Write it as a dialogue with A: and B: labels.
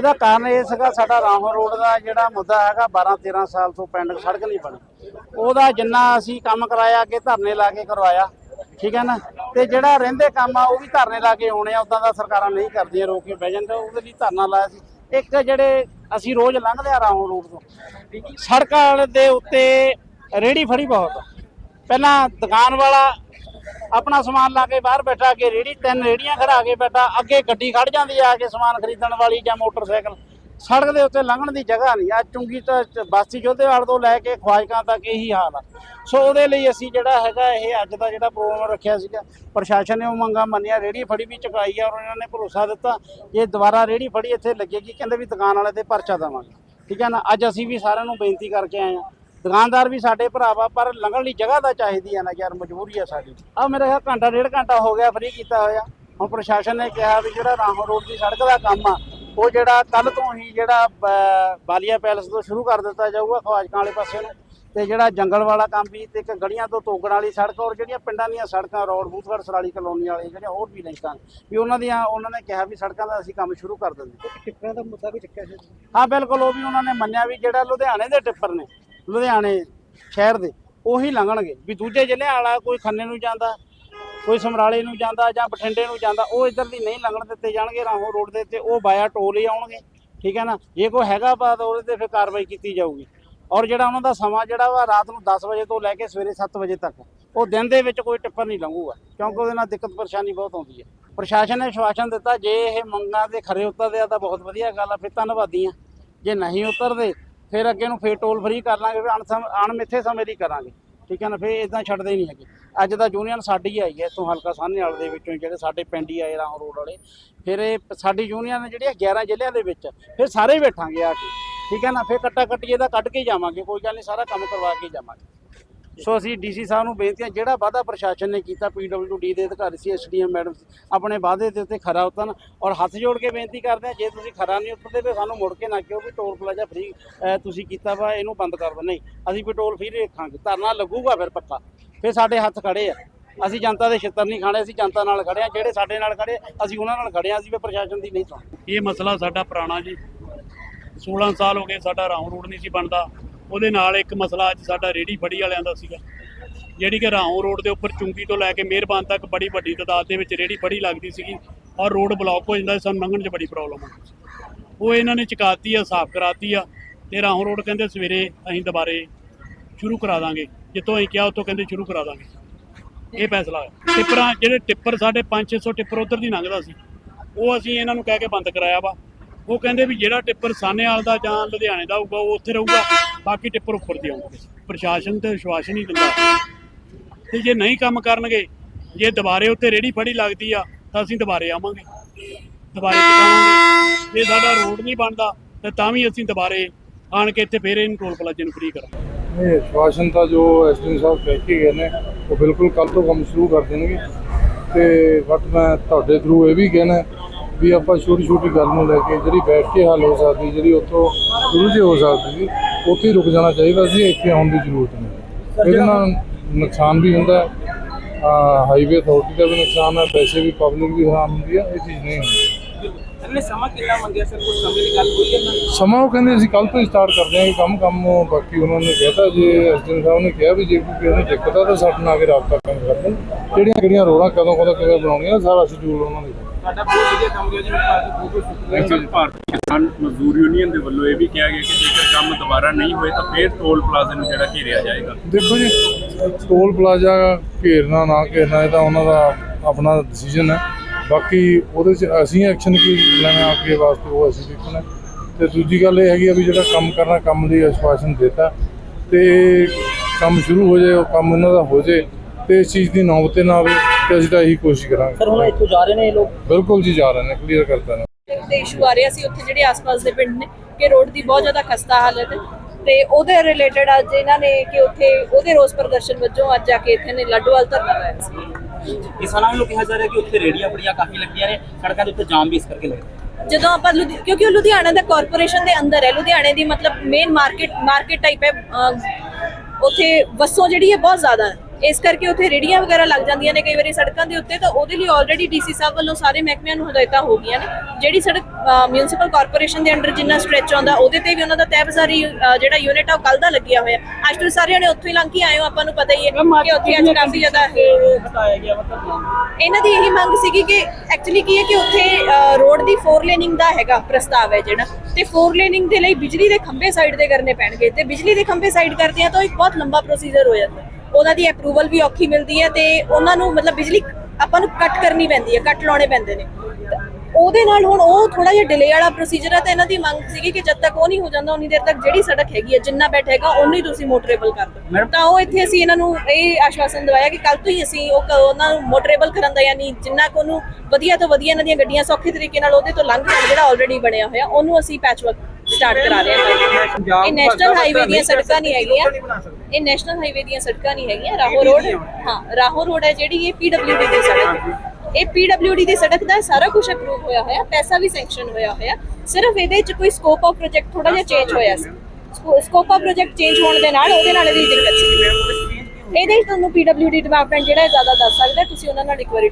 A: ਇਹਦਾ ਕਾਰਨ ਇਹ ਸੀਗਾ ਸਾਡਾ ਰਾਹੋਂ ਰੋਡ ਦਾ ਜਿਹੜਾ ਮੁੱਦਾ ਹੈਗਾ 12 13 ਸਾਲ ਤੋਂ ਪਿੰਡ ਸੜਕ ਨਹੀਂ ਬਣੀ। ਉਹਦਾ ਜਿੰਨਾ ਅਸੀਂ ਕੰਮ ਕਰਾਇਆ ਅੱਗੇ ਧਰਨੇ ਲਾ ਕੇ ਕਰਵਾਇਆ, ਠੀਕ ਹੈ ਨਾ? ਤੇ ਜਿਹੜਾ ਰਹਿੰਦੇ ਕੰਮ ਆ, ਉਹ ਵੀ ਧਰਨੇ ਲਾ ਕੇ ਆਉਣੇ ਆ, ਉਦਾਂ ਦਾ ਸਰਕਾਰਾਂ ਨਹੀਂ ਕਰਦੀਆਂ, ਰੋਕ ਕੇ ਬਹਿ ਜਾਂਦੇ, ਉਹਦੇ ਲਈ ਧਰਨਾ ਲਾਇਆ ਸੀ। ਇੱਕ ਜਿਹੜੇ ਅਸੀਂ ਰੋਜ਼ ਲੰਘਦੇ ਆ ਰਾਹੋਂ ਰੋਡ ਤੋਂ, ਸੜਕਾਂ ਦੇ ਉੱਤੇ ਰੇੜੀ ਫੜੀ ਬਹੁਤ ਪਹਿਲਾਂ ਦੁਕਾਨ ਵਾਲਾ ਆਪਣਾ ਸਮਾਨ ਲਾ ਕੇ ਬਾਹਰ ਬੈਠਾ ਕੇ ਰੇੜੀ ਤਿੰਨ ਰੇੜੀਆਂ ਖੜਾ ਕੇ ਬੈਠਾ, ਅੱਗੇ ਗੱਡੀ ਖੜ ਜਾਂਦੀ ਆ ਕੇ ਸਮਾਨ ਖਰੀਦਣ ਵਾਲੀ ਜਾਂ ਮੋਟਰਸਾਈਕਲ। ਸੜਕ ਦੇ ਉੱਤੇ ਲੰਘਣ ਦੀ ਜਗ੍ਹਾ ਨਹੀਂ ਆ ਚੁੰਗੀ ਤੋਂ ਚ- ਬਾਸੀ ਜੋਧੇਵਾਲ ਤੋਂ ਲੈ ਕੇ ਖਵਾਜਕਾਂ ਤੱਕ ਇਹੀ ਹਾਲ ਆ। ਸੋ ਉਹਦੇ ਲਈ ਅਸੀਂ ਜਿਹੜਾ ਹੈਗਾ ਇਹ ਅੱਜ ਦਾ ਜਿਹੜਾ ਪ੍ਰੋਗਰਾਮ ਰੱਖਿਆ ਸੀਗਾ, ਪ੍ਰਸ਼ਾਸਨ ਨੇ ਉਹ ਮੰਗਾ ਮੰਨਿਆ ਰੇੜੀ ਫੜੀ ਵੀ ਚੁਕਾਈ ਆ ਔਰ ਉਹਨਾਂ ਨੇ ਭਰੋਸਾ ਦਿੱਤਾ, ਜੇ ਦੁਬਾਰਾ ਰੇੜੀ ਫੜੀ ਇੱਥੇ ਲੱਗੇਗੀ, ਕਹਿੰਦੇ ਵੀ ਦੁਕਾਨ ਵਾਲੇ ਤੇ ਪਰਚਾ ਦੇਵਾਂਗੇ। ਠੀਕ ਹੈ ਨਾ, ਅੱਜ ਅਸੀਂ ਵੀ ਸਾਰਿਆਂ ਨੂੰ ਬੇਨਤੀ ਕਰਕੇ ਆਏ ਆ ਦੁਕਾਨਦਾਰ ਵੀ ਸਾਡੇ ਭਰਾ ਵਾ ਪਰ ਲੰਘਣ ਲਈ ਜਗ੍ਹਾ ਤਾਂ ਚਾਹੀਦੀ ਆ ਨਾ ਯਾਰ ਮਜਬੂਰੀ ਆ ਸਾਡੀ। ਆ ਮੇਰੇ ਖਿਆਲ ਘੰਟਾ ਡੇਢ ਘੰਟਾ ਹੋ ਗਿਆ ਫ੍ਰੀ ਕੀਤਾ ਹੋਇਆ। ਹੁਣ ਪ੍ਰਸ਼ਾਸਨ ਨੇ ਕਿਹਾ ਵੀ ਜਿਹੜਾ ਰਾਹੋਂ ਰੋਡ ਦੀ ਸੜਕ ਦਾ ਕੰਮ ਆ ਉਹ ਜਿਹੜਾ ਕੱਲ ਤੋਂ ਹੀ ਜਿਹੜਾ ਬਾਲੀਆ ਪੈਲਸ ਤੋਂ ਸ਼ੁਰੂ ਕਰ ਦਿੱਤਾ ਜਾਊਗਾ ਖਵਾਜਕਾਂ ਵਾਲੇ ਪਾਸੇ ਨੂੰ। ਤੇ ਜਿਹੜਾ ਜੰਗਲ ਵਾਲਾ ਕੰਮ ਵੀ ਤੇ ਇੱਕ ਗਲੀਆਂ ਤੋਂ ਤੋਗਣ ਵਾਲੀ ਸੜਕ ਔਰ ਜਿਹੜੀਆਂ ਪਿੰਡਾਂ ਦੀਆਂ ਸੜਕਾਂ ਰੋਡ ਬੂਥਗੜ ਸਰਾਲੀ ਕਲੋਨੀ ਵਾਲੀ ਜਿਹੜੀਆਂ ਹੋਰ ਵੀ ਲਿੰਕਾਂ ਵੀ ਉਹਨਾਂ ਦੀਆਂ ਉਹਨਾਂ ਨੇ ਕਿਹਾ ਵੀ ਸੜਕਾਂ ਦਾ ਅਸੀਂ ਕੰਮ ਸ਼ੁਰੂ ਕਰ ਦਿੰਦੇ।
B: ਟਿੱਪਰਾਂ ਦਾ ਮੁੱਦਾ ਵੀ ਚੱਕਿਆ ਸੀ।
A: ਹਾਂ ਬਿਲਕੁਲ ਉਹ ਵੀ ਉਹਨਾਂ ਨੇ ਮੰਨਿਆ ਵੀ ਜਿਹੜਾ ਲੁਧਿਆਣੇ ਦੇ ਟਿੱਪਰ ਨੇ ਲੁਧਿਆਣੇ ਸ਼ਹਿਰ ਦੇ, ਉਹੀ ਲੰਘਣਗੇ। ਵੀ ਦੂਜੇ ਜ਼ਿਲ੍ਹਿਆਂ ਵਾਲਾ ਕੋਈ ਖੰਨੇ ਨੂੰ ਜਾਂਦਾ, ਕੋਈ ਸਮਰਾਲੇ ਨੂੰ ਜਾਂਦਾ ਜਾਂ ਬਠਿੰਡੇ ਨੂੰ ਜਾਂਦਾ, ਉਹ ਇੱਧਰ ਦੀ ਨਹੀਂ ਲੰਘਣ ਦਿੱਤੇ ਜਾਣਗੇ ਰਾਹੋਂ ਰੋਡ ਦੇ ਤੇ ਉਹ ਬਾਇਆ ਟੋਲ ਹੀ ਆਉਣਗੇ, ਠੀਕ ਹੈ ਨਾ? ਜੇ ਕੋਈ ਹੈਗਾ ਬਾਤ, ਉਹਦੇ ਤੇ ਫਿਰ ਕਾਰਵਾਈ ਕੀਤੀ ਜਾਊਗੀ। ਔਰ ਜਿਹੜਾ ਉਹਨਾਂ ਦਾ ਸਮਾਂ ਜਿਹੜਾ ਵਾ, ਰਾਤ ਨੂੰ 10 ਵਜੇ ਤੋਂ ਲੈ ਕੇ ਸਵੇਰੇ 7 ਵਜੇ ਤੱਕ, ਉਹ ਦਿਨ ਦੇ ਵਿੱਚ ਕੋਈ ਟਿੱਪਰ ਨਹੀਂ ਲੰਘੂਗਾ, ਕਿਉਂਕਿ ਉਹਦੇ ਨਾਲ ਦਿੱਕਤ ਪਰੇਸ਼ਾਨੀ ਬਹੁਤ ਆਉਂਦੀ ਹੈ। ਪ੍ਰਸ਼ਾਸਨ ਨੇ ਸ਼ਵਾਸਨ ਦਿੱਤਾ, ਜੇ ਇਹ ਮੰਗਾਂ ਦੇ ਖਰੇ ਉਤਰਦੇ ਆ ਤਾਂ ਬਹੁਤ ਵਧੀਆ ਗੱਲ ਆ, ਫਿਰ ਧੰਨਵਾਦੀ ਆ। ਜੇ ਨਹੀਂ ਉਤਰਦੇ ਫਿਰ ਅੱਗੇ ਨੂੰ ਫੇਰ ਟੋਲ ਫ੍ਰੀ ਕਰ ਲਾਂਗੇ, ਫਿਰ ਅਣਸਮ ਅਣਮਿੱਥੇ ਸਮੇਂ ਦੀ ਕਰਾਂਗੇ। ਠੀਕ ਹੈ ਨਾ, ਫਿਰ ਇਦਾਂ ਛੱਡਦੇ ਨਹੀਂ ਹੈਗੇ। ਅੱਜ ਦਾ ਯੂਨੀਅਨ ਸਾਡੀ ਆਈ ਹੈ, ਇੱਥੋਂ ਹਲਕਾ ਸਾਹਨੇ ਵਾਲੇ ਦੇ ਵਿੱਚੋਂ ਹੀ ਜਿਹੜੇ ਸਾਡੇ ਪਿੰਡ ਹੀ ਆਏ ਰਾਹੋਂ ਰੋਡ ਵਾਲੇ। ਫਿਰ ਇਹ ਸਾਡੀ ਯੂਨੀਅਨ ਜਿਹੜੀਆਂ 11 ਜ਼ਿਲ੍ਹਿਆਂ ਦੇ ਵਿੱਚ, ਫਿਰ ਸਾਰੇ ਹੀ ਬੈਠਾਂਗੇ ਆ ਕੇ। ਠੀਕ ਹੈ ਨਾ, ਫਿਰ ਕੱਟਾ ਕੱਟੀਏ ਦਾ ਕੱਢ ਕੇ ਜਾਵਾਂਗੇ, ਕੋਈ ਗੱਲ ਨਹੀਂ, ਸਾਰਾ ਕੰਮ ਕਰਵਾ ਕੇ ਜਾਵਾਂਗੇ। ਸੋ ਅਸੀਂ ਡੀਸੀ ਸਾਹਿਬ ਨੂੰ ਬੇਨਤੀ ਹੈ ਜਿਹੜਾ ਵਾਅਦਾ ਪ੍ਰਸ਼ਾਸਨ ਨੇ ਕੀਤਾ ਪੀਡਬਲਯੂਡੀ ਦੇ ਅਧਿਕਾਰੀ ਸੀ ਐਸਡੀਐਮ ਮੈਡਮ ਸੀ, ਆਪਣੇ ਵਾਅਦੇ ਦੇ ਉੱਤੇ ਖਰਾ ਉਤਰਨ ਔਰ ਹੱਥ ਜੋੜ ਕੇ ਬੇਨਤੀ ਕਰਦੇ ਹਾਂ ਜੇ ਤੁਸੀਂ ਖਰਾ ਨਹੀਂ ਉਤਰਦੇ ਫਿਰ ਸਾਨੂੰ ਮੁੜ ਕੇ ਨਾ ਕਿਉਂ ਵੀ ਟੋਲ ਪਲਾਜ਼ਾ ਫ੍ਰੀ ਤੁਸੀਂ ਕੀਤਾ ਵਾ ਇਹਨੂੰ ਬੰਦ ਕਰ ਦਿੰਦੇ ਨਹੀਂ ਅਸੀਂ ਵੀ ਟੋਲ ਫ੍ਰੀ ਰੱਖਾਂਗੇ ਧਰਨਾ ਲੱਗੂਗਾ ਫਿਰ ਪੱਕਾ। ਫਿਰ ਸਾਡੇ ਹੱਥ ਖੜੇ ਆ। ਅਸੀਂ ਜਨਤਾ ਦੇ ਛਿੱਤਰ ਨਹੀਂ ਖਾਣੇ ਅਸੀਂ ਜਨਤਾ ਨਾਲ ਖੜੇ ਆ ਜਿਹੜੇ ਸਾਡੇ ਨਾਲ ਖੜੇ ਅਸੀਂ ਉਹਨਾਂ ਨਾਲ ਖੜੇ ਆ ਅਸੀਂ ਵੀ ਪ੍ਰਸ਼ਾਸਨ ਦੀ ਨਹੀਂ ਸੁਣਦੇ।
C: ਇਹ ਮਸਲਾ ਸਾਡਾ ਪੁਰਾਣਾ ਜੀ। 16 ਸਾਲ ਹੋ ਗਏ ਸਾਡਾ ਰਾਹੋਂ ਰੋਡ ਨਹੀਂ ਸੀ ਬਣਦਾ। ਉਹਦੇ ਨਾਲ ਇੱਕ ਮਸਲਾ ਅੱਜ ਸਾਡਾ ਰੇੜੀ ਫੜੀ ਵਾਲਿਆਂ ਦਾ ਸੀਗਾ। ਜਿਹੜੀ ਕਿ ਰਾਹੋਂ ਰੋਡ ਦੇ ਉੱਪਰ ਚੁੰਗੀ ਤੋਂ ਲੈ ਕੇ ਮਿਹਰਬਾਨ ਤੱਕ ਬੜੀ ਵੱਡੀ ਤਾਦਾਦ ਦੇ ਵਿੱਚ ਰੇੜੀ ਫੜੀ ਲੱਗਦੀ ਸੀਗੀ ਔਰ ਰੋਡ ਬਲੌਕ ਹੋ ਜਾਂਦਾ ਸਾਨੂੰ ਲੰਘਣ 'ਚ ਬੜੀ ਪ੍ਰੋਬਲਮ ਆਉਂਦੀ ਸੀ। ਉਹ ਇਹਨਾਂ ਨੇ ਚੁਕਾਤੀ ਆ, ਸਾਫ਼ ਕਰਾਤੀ ਆ ਤੇ ਰਾਹੋਂ ਰੋਡ ਕਹਿੰਦੇ ਸਵੇਰੇ ਅਸੀਂ ਦੁਬਾਰੇ ਸ਼ੁਰੂ ਕਰਾ ਦਾਂਗੇ। ਜਿੱਥੋਂ ਅਸੀਂ ਕਿਹਾ ਉੱਥੋਂ ਕਹਿੰਦੇ ਸ਼ੁਰੂ ਕਰਾ ਦਾਂਗੇ। ਇਹ ਫੈਸਲਾ ਹੋਇਆ। ਟਿੱਪਰਾਂ, ਜਿਹੜੇ ਟਿੱਪਰ ਸਾਡੇ 5-600 ਟਿੱਪਰ ਉਧਰ ਦੀ ਲੰਘਦਾ ਸੀ, ਉਹ ਅਸੀਂ ਇਹਨਾਂ ਨੂੰ ਕਹਿ ਕੇ ਬੰਦ ਕਰਾਇਆ ਵਾ। ਉਹ ਕਹਿੰਦੇ ਵੀ ਜਿਹੜਾ ਟਿੱਪਰ ਸਾਨੇਵਾਲ ਦਾ ਜਾਂ ਲੁਧਿਆਣੇ ਦਾ ਹੋਊਗਾ, ਉਹ ਉੱਥੇ ਰਹੂਗਾ, ਬਾਕੀ ਟਿੱਪਰ ਉੱਪਰ ਦੀ ਆਉਣਗੇ ਪ੍ਰਸ਼ਾਸਨ ਤੇ ਵਿਸ਼ਵਾਸ ਹੀ ਨਹੀਂ ਦਿੰਦਾ। ਤੇ ਜੇ ਨਹੀਂ ਕੰਮ ਕਰਨਗੇ, ਜੇ ਦੁਬਾਰੇ ਉੱਤੇ ਰੇੜੀ ਫੜੀ ਲੱਗਦੀ ਆ, ਤਾਂ ਅਸੀਂ ਦੁਬਾਰੇ ਆਵਾਂਗੇ। ਦੁਬਾਰੇ ਚੁਕਾਵਾਂਗੇ ਜੇ ਸਾਡਾ ਰੋਡ ਨਹੀਂ ਬਣਦਾ, ਤੇ ਤਾਂ ਵੀ ਅਸੀਂ ਦੁਬਾਰੇ ਆਣ ਕੇ ਇੱਥੇ ਫੇਰ ਇਹਨੂੰ ਟੋਲ ਪਲਾਜ਼ੇ ਨੂੰ ਫ੍ਰੀ ਕਰਾਂਗੇ।
D: ਇਹ ਸ਼ਵਾਸਨ ਤਾਂ ਜੋ ਐਸਡੀ ਸਾਹਿਬ ਕਹਿ ਕੇ ਗਏ ਨੇ, ਉਹ ਬਿਲਕੁਲ ਕੱਲ ਤੋਂ ਕੰਮ ਸ਼ੁਰੂ ਕਰ ਦੇਣਗੇ। ਤੇ ਬਟ ਮੈਂ ਤੁਹਾਡੇ ਥਰੂ ਇਹ ਵੀ ਕਹਿਣਾ ਵੀ ਆਪਾਂ ਛੋਟੀ ਛੋਟੀ ਗੱਲ ਨੂੰ ਲੈ ਕੇ ਜਿਹੜੀ ਬੈਠ ਕੇ ਹੱਲ ਹੋ ਸਕਦੀ ਜਿਹੜੀ ਉੱਥੋਂ ਸ਼ੁਰੂ ਜੇ ਹੋ ਸਕਦੀ ਸੀ ਉੱਥੇ ਹੀ ਰੁਕ ਜਾਣਾ ਚਾਹੀਦਾ ਸੀ ਇੱਥੇ ਆਉਣ ਦੀ ਜ਼ਰੂਰਤ ਨਹੀਂ। ਇਹਦੇ ਨਾਲ ਨੁਕਸਾਨ ਵੀ ਹੁੰਦਾ ਹਾਈਵੇ ਅਥਾਰਟੀ ਦਾ ਵੀ ਨੁਕਸਾਨ ਹੈ ਪੈਸੇ ਵੀ ਪਬਲਿਕ ਵੀ ਹੈਰਾਨ ਹੁੰਦੀ ਹੈ ਇਹ ਚੀਜ਼ ਨਹੀਂ ਹੁੰਦੀ।
B: ਸਮਾਂ ਕਿੰਨਾ ਮੰਗਿਆ ਸਰ? ਕੁਝ ਸਮੇਂ ਦੀ ਗੱਲ ਹੋਈ ਹੈ ਨਾ?
D: ਸਮਾਂ ਉਹ ਕਹਿੰਦੇ ਅਸੀਂ ਕੱਲ ਤੋਂ ਸਟਾਰਟ ਕਰਦੇ ਹਾਂ ਇਹ ਕੰਮ ਕੰਮ ਬਾਕੀ ਉਹਨਾਂ ਨੇ ਕਹਿਤਾ ਜੇ ਐਸਡੀਐਮ ਸਾਹਿਬ ਨੇ ਕਿਹਾ ਵੀ ਜੇ ਕੋਈ ਕਿਸੇ ਨੂੰ ਦਿੱਕਤ ਆ ਤਾਂ ਸਾਡੇ ਨਾਲ ਆ ਕੇ ਰਾਬਤਾ ਕਾਇਮ ਕਰ ਦੇਣ ਕਿਹੜੀਆਂ ਕਿਹੜੀਆਂ ਰੋਡਾਂ ਕਦੋਂ ਕਦੋਂ ਕਿਵੇਂ ਬਣਾਉਣੀਆਂ ਸਾਰਾ ਸ਼ਡਿਊਲ ਉਹਨਾਂ ਨੇ
B: ਸਾਡਾ ਬਹੁਤ ਵਧੀਆ ਕੰਮ ਗਿਆ ਜਿਵੇਂ ਪਾਰਟੀ ਬਹੁਤ ਬਹੁਤ ਸ਼ੁਕਰੀਆ।
E: ਸਰ ਭਾਰਤੀ ਕਿਸਾਨ ਮਜ਼ਦੂਰ ਯੂਨੀਅਨ ਦੇ ਵੱਲੋਂ ਇਹ ਵੀ ਕਿਹਾ ਗਿਆ ਕਿ ਜੇਕਰ ਕੰਮ ਦੁਬਾਰਾ ਨਹੀਂ ਹੋਏ ਤਾਂ ਫਿਰ ਟੋਲ ਪਲਾਜ਼ੇ ਨੂੰ ਜਿਹੜਾ ਘੇਰਿਆ ਜਾਏਗਾ।
D: ਦੇਖੋ ਜੀ ਟੋਲ ਪਲਾਜ਼ਾ ਘੇਰਨਾ ਨਾ ਘੇਰਨਾ ਇਹ ਤਾਂ ਉਹਨਾਂ ਦਾ ਆਪਣਾ ਡਿਸੀਜਨ ਹੈ। ਬਾਕੀ ਉਹਦੇ 'ਚ ਅਸੀਂ ਐਕਸ਼ਨ ਕੀ ਲੈਣਾ ਅੱਗੇ ਵਾਸਤੇ ਉਹ ਅਸੀਂ ਦੇਖਣਾ ਤੇ ਦੂਜੀ ਗੱਲ ਇਹ ਹੈਗੀ ਆ ਵੀ ਜਿਹੜਾ ਕੰਮ ਕਰਨਾ ਕੰਮ ਲਈ ਆਸ਼ਵਾਸਨ ਦਿੱਤਾ। ਤੇ ਕੰਮ ਸ਼ੁਰੂ ਹੋ ਜਾਏ ਉਹ ਕੰਮ ਇਹਨਾਂ ਦਾ ਹੋ ਜਾਏ ਤੇ ਇਸ ਚੀਜ਼ ਦੀ ਨੌਬਤ ਨਾ ਆਵੇ ਤੇ ਅਸੀਂ ਤਾਂ ਇਹੀ ਕੋਸ਼ਿਸ਼ ਕਰਾਂਗੇ।
B: ਸਰ ਹੁਣ ਇੱਥੋਂ ਜਾ ਰਹੇ ਨੇ ਇਹ ਲੋਕ?
D: ਬਿਲਕੁਲ ਜੀ ਜਾ ਰਹੇ ਨੇ ਕਲੀਅਰ ਕਰਤਾ ਨੇ।
F: ਤੇ ਇਸ਼ੂ ਆ ਰਿਹਾ ਸੀ ਉੱਥੇ ਜਿਹੜੇ ਆਸ-ਪਾਸ ਦੇ ਪਿੰਡ ਨੇ ਕਿ ਰੋਡ ਦੀ ਬਹੁਤ ਜ਼ਿਆਦਾ ਖਸਤਾ ਹਾਲਤ ਹੈ। ਤੇ ਉਹਦੇ ਰਿਲੇਟਡ ਅੱਜ ਇਹਨਾਂ ਨੇ ਕਿ ਉੱਥੇ ਉਹਦੇ ਰੋਸ ਪ੍ਰਦਰਸ਼ਨ ਵਜੋਂ ਅੱਜ ਆ ਕੇ ਇੱਥੇ ਨੇ ਲੱਡੂਵਾਲ ਧਰਨਾ ਲਾਇਆ ਸੀ।
G: ਕਿਸਾਨਾਂ ਵੱਲੋਂ ਕਿਹਾ ਜਾ ਰਿਹਾ ਕਿ ਉੱਥੇ ਰੇੜੀਆਂ ਬੜੀਆਂ ਕਾਫੀ ਲੱਗੀਆਂ ਨੇ ਸੜਕਾਂ ਦੇ ਉੱਤੇ ਜਾਮ ਵੀ ਇਸ ਕਰਕੇ ਲੱਗਦਾ
F: ਜਦੋਂ ਆਪਾਂ ਲੁਧਿ- ਕਿਉਂਕਿ ਉਹ ਲੁਧਿਆਣਾ ਦਾ ਕਾਰਪੋਰੇਸ਼ਨ ਦੇ ਅੰਦਰ ਹੈ ਲੁਧਿਆਣੇ ਦੀ ਮਤਲਬ ਮੇਨ ਮਾਰਕੀਟ ਮਾਰਕੀਟ ਟਾਈਪ ਹੈ ਅਹ, ਉੱਥੇ ਵਸੋਂ ਜਿਹੜੀ ਹੈ ਬਹੁਤ ਜ਼ਿਆਦਾ ਹੈ। ਇਸ ਕਰਕੇ ਉੱਥੇ ਰੇੜੀਆਂ ਵਗੈਰਾ ਲੱਗ ਜਾਂਦੀਆਂ ਨੇ ਕਈ ਵਾਰੀ ਸੜਕਾਂ ਦੇ ਉੱਤੇ ਤਾਂ ਉਹਦੇ ਲਈ ਆਲਰੇਡੀ ਡੀਸੀ ਸਾਹਿਬ ਵੱਲੋਂ ਸਾਰੇ ਮਹਿਕਮਿਆਂ ਨੂੰ ਹਦਾਇਤਾਂ ਹੋ ਗਈਆਂ ਨੇ। ਜਿਹੜੀ ਸੜਕ ਮਿਊਨਿਸਪਲ ਕਾਰਪੋਰੇਸ਼ਨ ਦੇ ਅੰਡਰ ਜਿੰਨਾ ਸਟ੍ਰੈਚ ਆਉਂਦਾ ਉਹਦੇ ਤੇ ਵੀ ਉਹਨਾਂ ਦਾ ਤੈਬਜ਼ਾਰੀ ਜਿਹੜਾ ਯੂਨਿਟ ਆ ਉਹ ਕੱਲ ਦਾ ਲੱਗਿਆ ਹੋਇਆ। ਅੱਜ ਤੁਸੀਂ ਸਾਰਿਆਂ ਨੇ ਉੱਥੋਂ ਹੀ ਲੰਘ ਕੇ ਆਏ ਹੋ ਆਪਾਂ ਨੂੰ ਪਤਾ ਹੀ ਹੈ ਕਿ ਉੱਥੇ ਅੱਜ ਕਾਫੀ ਜ਼ਿਆਦਾ
B: ਹਟਾਇਆ ਗਿਆ ਮਤਲਬ
F: ਇਹਨਾਂ ਦੀ ਇਹੀ ਮੰਗ ਸੀਗੀ ਕਿ ਐਕਚੁਅਲੀ ਕੀ ਹੈ ਕਿ ਉੱਥੇ ਰੋਡ ਦੀ 4 ਲੇਨਿੰਗ ਦਾ ਹੈਗਾ ਪ੍ਰਸਤਾਵ ਹੈ ਜਿਹੜਾ। ਤੇ 4 ਲੇਨਿੰਗ ਦੇ ਲਈ ਬਿਜਲੀ ਦੇ ਖੰਭੇ ਸਾਈਡ ਤੇ ਕਰਨੇ ਪੈਣਗੇ। ਤੇ ਬਿਜਲੀ ਦੇ ਖੰਭੇ ਸਾਈਡ ਕਰਦੇ ਆ ਤਾਂ ਇੱਕ ਬਹੁਤ ਲੰਬਾ ਪ੍ਰੋਸੀਜਰ ਹੋ ਜਾਂਦਾ। ਉਹਨਾਂ ਦੀ ਅਪਰੂਵਲ ਵੀ ਔਖੀ ਮਿਲਦੀ ਹੈ ਤੇ ਉਹਨਾਂ ਨੂੰ ਮਤਲਬ ਬਿਜਲੀ ਆਪਾਂ ਨੂੰ ਕੱਟ ਕਰਨੀ ਪੈਂਦੀ ਹੈ ਕੱਟ ਲਾਉਣੇ ਪੈਂਦੇ ਨੇ। ਉਹਦੇ ਨਾਲ ਹੁਣ ਉਹ ਥੋੜਾ ਜਿਹਾ ਡਿਲੇ ਵਾਲਾ ਪ੍ਰੋਸੀਜਰ ਹੈ ਤਾਂ ਇਹਨਾਂ ਦੀ ਮੰਗ ਸੀਗੀ ਕਿ ਜਦ ਤੱਕ ਉਹ ਨਹੀਂ ਹੋ ਜਾਂਦਾ ਉਨੀ ਦੇਰ ਤੱਕ ਜਿਹੜੀ ਸੜਕ ਹੈਗੀ ਹੈ ਜਿੰਨਾ ਬੈਠ ਹੈਗਾ ਉਹਨੂੰ ਹੀ ਤੁਸੀਂ ਮੋਟਰੇਬਲ ਕਰ ਦਿਓ। ਤਾਂ ਉਹ ਇੱਥੇ ਅਸੀਂ ਇਹਨਾਂ ਨੂੰ ਇਹ ਆਸ਼ਵਾਸਨ ਦਵਾਇਆ ਕਿ ਕੱਲ ਤੋਂ ਹੀ ਅਸੀਂ ਉਹ ਉਹਨਾਂ ਨੂੰ ਮੋਟਰੇਬਲ ਕਰਨ ਦਾ ਯਾਨੀ ਜਿੰਨਾ ਕੁ ਉਹਨੂੰ ਵਧੀਆ ਤੋਂ ਵਧੀਆ ਇਹਨਾਂ ਦੀਆਂ ਗੱਡੀਆਂ ਸੌਖੇ ਤਰੀਕੇ ਨਾਲ ਉਹਦੇ ਤੋਂ ਲੰਘ ਜਾਣ ਜਿਹੜਾ ਆਲਰੇਡੀ ਬਣਿਆ ਹੋਇਆ ਉਹਨੂੰ ਅਸੀਂ ਪੈਚਵਰਕ ਸਟਾਰਟ ਕਰਾ ਰਹੇ ਹਾਂ ਇਹ ਨੈਸ਼ਨਲ ਹਾਈਵੇ ਦੀਆਂ ਸੜਕਾਂ ਨਹੀਂ ਹੈਗੀਆਂ। ਇਹ ਨੈਸ਼ਨਲ ਹਾਈਵੇ ਦੀਆਂ ਸੜਕਾਂ ਨਹੀਂ ਹੈਗੀਆਂ ਰਾਹੋ ਰੋਡ ਹਾਂ ਰਾਹੋ ਰੋਡ ਹੈ ਜਿਹੜੀ ਇਹ ਪੀਡਬਲਿਊਡੀ ਦੀ ਸੜਕ। ਇਹ ਪੀਡਬਲਿਊਡੀ ਦੀ ਸੜਕ ਦਾ ਸਾਰਾ ਕੁਝ ਅਪਰੂਵ ਹੋਇਆ ਹੋਇਆ ਪੈਸਾ ਵੀ ਸੈਂਕਸ਼ਨ ਹੋਇਆ ਹੋਇਆ। ਸਿਰਫ ਇਹਦੇ ਚ ਕੋਈ ਸਕੋਪ ਆਫ ਪ੍ਰੋਜੈਕਟ ਥੋੜਾ ਜਿਹਾ ਚੇਂਜ ਹੋਇਆ ਸੀ। ਸਕੋਪ ਆਫ ਪ੍ਰੋਜੈਕਟ ਚੇਂਜ ਹੋਣ ਦੇ ਨਾਲ ਉਹਦੇ ਨਾਲ ਇਹਦੀ ਦਿੱਕਤ ਸੀ ਇਹਦੇ ਤੁਹਾਨੂੰ ਪੀਡਬਲਿਊਡੀ ਡਿਪਾਰਟਮੈਂਟ ਜਿਹੜਾ ਜ਼ਿਆਦਾ ਦੱਸ ਸਕਦਾ ਤੁਸੀਂ ਉਹਨਾਂ ਨਾਲ ਇੱਕ ਵਾਰੀ